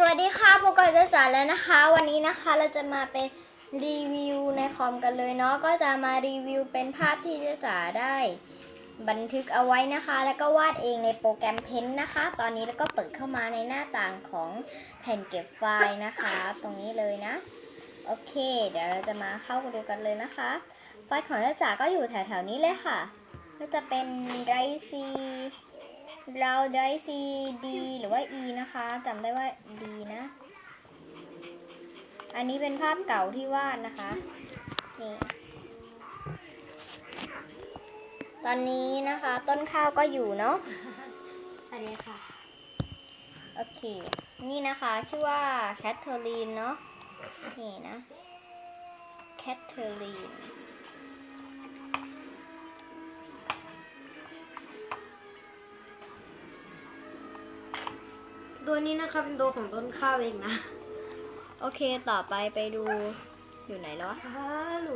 สวัสดีค่ะพวกเราจะจ๋าแล้วนะคะ วันนี้นะคะเราจะมาเป็นรีวิวในคอมกันเลยเนาะก็จะมารีวิวเป็นภาพที่เจะจ๋าได้ บันทึกเอาไว้นะคะ แล้วก็วาดเองในโปรแกรมเพ้นนะคะ ตอนนี้แล้วก็เปิดเข้ามาในหน้าต่างของแผ่นเก็บไฟล์นะคะ ตรงนี้เลยนะโอเค เดี๋ยวเราจะมาเข้าดูกันเลยนะคะ ไฟล์ของเจ้าจ๋าก็อยู่แถวๆนี้เลยค่ะ ก็จะเป็นไรซี เราไรซีดีหรือว่า E นะคะจำได้ว่า D นะ อันนี้เป็นภาพเก่าที่วาดนะคะ นี่ ตอนนี้นะคะต้นข้าวก็อยู่เนาะสวัสดีค่ะ โอเค นี่นะคะชื่อว่าแคทเธอรีนเนาะ นี่นะ แคทเธอรีน ตัวนี้นะคะเป็นตัวของต้นข้าวเองนะโอเคต่อไปไปดูอยู่ไหนแล้ววะฮัลโหล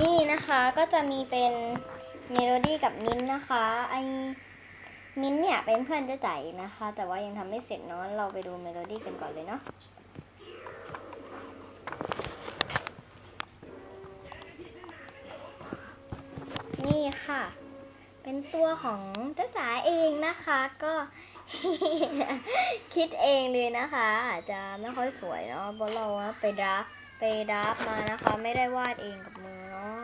นี่นะคะก็จะมีเป็นเมโลดี้กับมิ้นท์นะคะไอมิ้นท์เนี่ยเป็นเพื่อนเจ้าใจายนะคะ แต่ว่ายังทำไม่เสร็จเนาะเราไปดูเมโลดี้กันก่อนเลยเนาะ ค่ะ เป็นตัวของเจ้าจ๋าเองนะคะ ก็ คิดเองเลยนะคะ อาจจะไม่ค่อยสวยเนาะเพราะเราไปรับไปรับมานะคะ ไม่ได้วาดเองกับมือเนาะ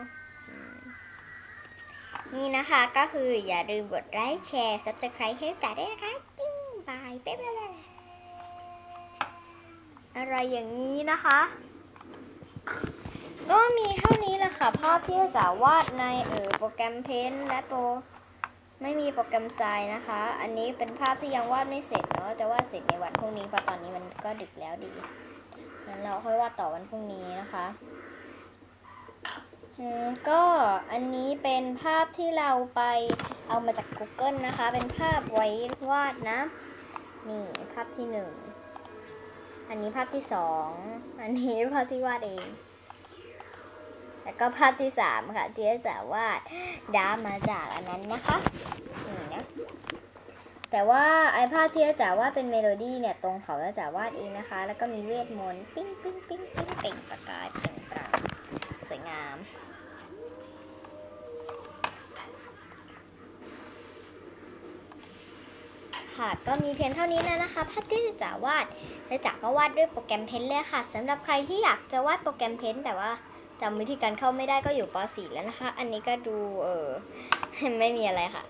นี่นะคะก็คืออย่าลืมกดไลค์แชร์ subscribe ให้จ๋าด้วยนะคะจิ้งบายเป๊ะเอะไรอย่างนี้นะคะ ก็มีเท่านี้แหละค่ะ ภาพที่จ๋าวาดในเออโปรแกรมเพนและโปรไม่มีโปรแกรมทรายนะคะ อันนี้เป็นภาพที่ยังวาดไม่เสร็จเนาะ จะวาดเสร็จในวันพรุ่งนี้เพราะตอนนี้มันก็ดึกแล้วดี งั้นเราค่อยวาดต่อวันพรุ่งนี้นะคะอืมก็อันนี้เป็นภาพที่เราไปเอามาจาก Google นะคะ เป็นภาพไว้วาดนะ นี่ภาพที่หนึ่ง อันนี้ภาพที่สอง อันนี้ภาพที่วาดเอง แล้วก็ภาพที่สามค่ะ ที่จะวาดดามาจากอันนั้นนะคะนี่นะแต่ว่าไอภาพที่อาจารย์วาดเป็นเมโลดี้เนี่ยตรงเขาอาจารย์วาดเองนะคะ แล้วก็มีเวทมนต์ปิ้งปิ้งปิ้งปิ้งเป่งประกายเปล่งปลั่งสวยงามค่ะก็มีเพียงเท่านี้แล้วนะคะภาพที่จะจ๋าวาดและจ๋าก็วาดด้วยโปรแกรมเพนเลยค่ะสำหรับใครที่อยากจะวาดโปรแกรมเพนแต่ว่า จำวิธีการเข้าไม่ได้ก็อยู่ป .4 แล้วนะคะ อันนี้ก็ดูเออไม่มีอะไรค่ะ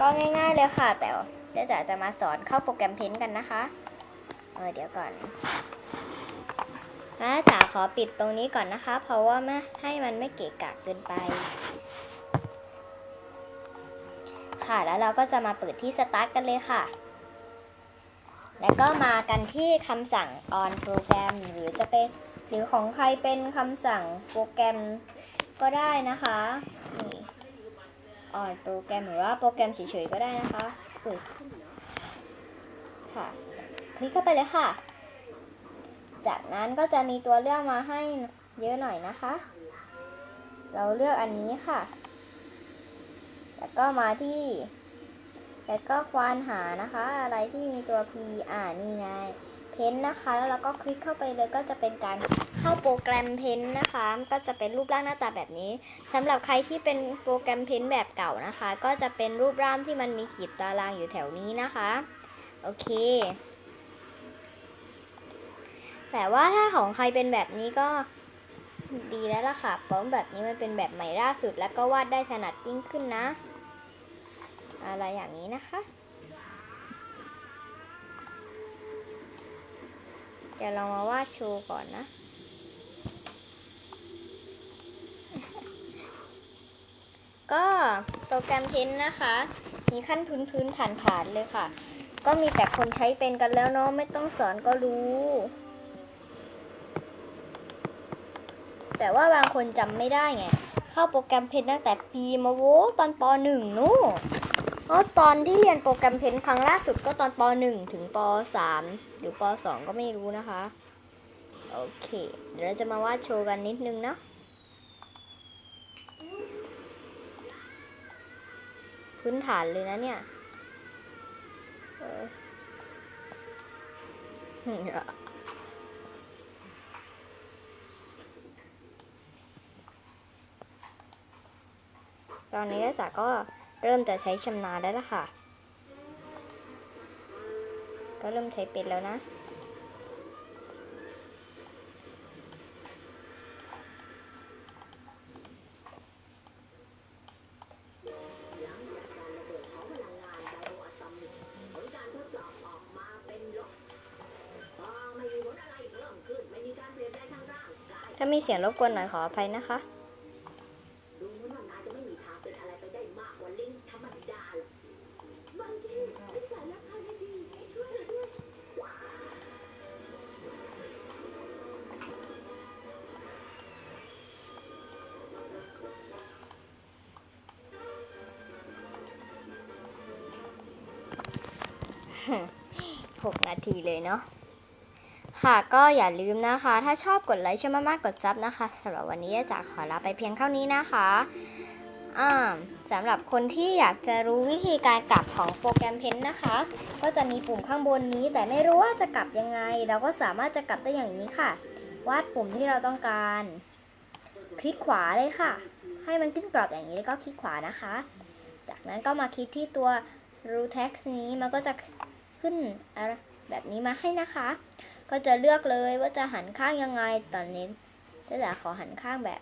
ก็ง่ายๆเลยค่ะ แต่เดี๋ยวจ๋าจะมาสอนเข้าโปรแกรมเพนกันนะคะเออเดี๋ยวก่อนนะจ๋าขอปิดตรงนี้ก่อนนะคะ เพราะว่าไม่ให้มันไม่เกะกะเกินไป ค่ะแล้วเราก็จะมาเปิดที่สตาร์ทกันเลยค่ะ แล้วก็มากันที่คำสั่ง on โปรแกรมหรือจะเป็น หรือของใครเป็นคำสั่งโปรแกรมก็ได้นะคะนี่ออนโปรแกรมหรือว่าโปรแกรมเฉยๆก็ได้นะคะอุ๊ยค่ะ คลิกเข้าไปเลยค่ะ จากนั้นก็จะมีตัวเลือกมาให้เยอะหน่อยนะคะ เราเลือกอันนี้ค่ะ แล้วก็มาที่ แล้วก็ควานหานะคะ อะไรที่มีตัว P อ่านี่ไง เพนนะคะ แล้วเราก็คลิกเข้าไปเลยก็จะเป็นการเข้าโปรแกรมเพนนะคะ ก็จะเป็นรูปร่างหน้าตาแบบนี้สำหรับใครที่เป็นโปรแกรมเพนแบบเก่านะคะ ก็จะเป็นรูปร่างที่มันมีขีดตารางอยู่แถวนี้นะคะ โอเค แต่ว่าถ้าของใครเป็นแบบนี้ก็ดีแล้วล่ะค่ะเพราะแบบนี้มันเป็นแบบใหม่ล่าสุดแล้วก็วาดได้ถนัดยิ่งขึ้นนะ อะไรอย่างนี้นะคะ ดี๋ยวเรามาวาดโชว์ก่อนนะ ก็โปรแกรมเพนนะคะ มีขั้นพื้นพื้นฐานฐานๆเลยค่ะ ก็มีแต่คนใช้เป็นกันแล้วเนาะไม่ต้องสอนก็รู้ แต่ว่าบางคนจำไม่ได้ไง เข้าโปรแกรมเพนตั้งแต่ปีมาโวตอนปหนึ่งนู่น ก็ตอนที่เรียนโปรแกรมเพนครั้งล่าสุดก็ตอนป .1 ถึงป .3 หรือป .2 ก็ไม่รู้นะคะ โอเค เดี๋ยวเราจะมาวาดโชว์กันนิดนึงเนาะพื้นฐานเลยนะเนี่ยตอนนี้จ๋าก็ เริ่มจะใช้ชำนาญแล้วล่ะค่ะ ก็เริ่มใช้เป็นแล้วนะถ้ามีเสียงรบกวนหน่อยขออภัยนะคะ หกนาทีเลยเนาะค่ะก็อย่าลืมนะคะ ถ้าชอบกดไลค์ชมมากๆกดซับนะคะสำหรับวันนี้จะขอลาไปเพียงเท่านี้นะคะอ่าสำหรับคนที่อยากจะรู้วิธีการกลับของโปรแกรมเพนนะคะ ก็จะมีปุ่มข้างบนนี้ แต่ไม่รู้ว่าจะกลับยังไง เราก็สามารถจะกลับได้อย่างนี้ค่ะ วาดปุ่มที่เราต้องการ คลิกขวาเลยค่ะ ให้มันขึ้นกรอบอย่างนี้แล้วก็คลิกขวานะคะ จากนั้นก็มาคลิกที่ตัวรูเท็กนี้มันก็จะ ขึ้นแบบนี้มาให้นะคะ ก็จะเลือกเลยว่าจะหันข้างยังไงตอนนี้จะจะขอหันข้างแบบ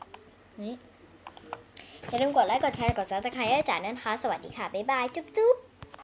นี้อย่าลืมกดไลค์กดแชร์กดซับสไครต์ให้จ๋าด้วยนะคะ สวัสดีค่ะ บ๊ายบาย จุ๊บจุ๊บ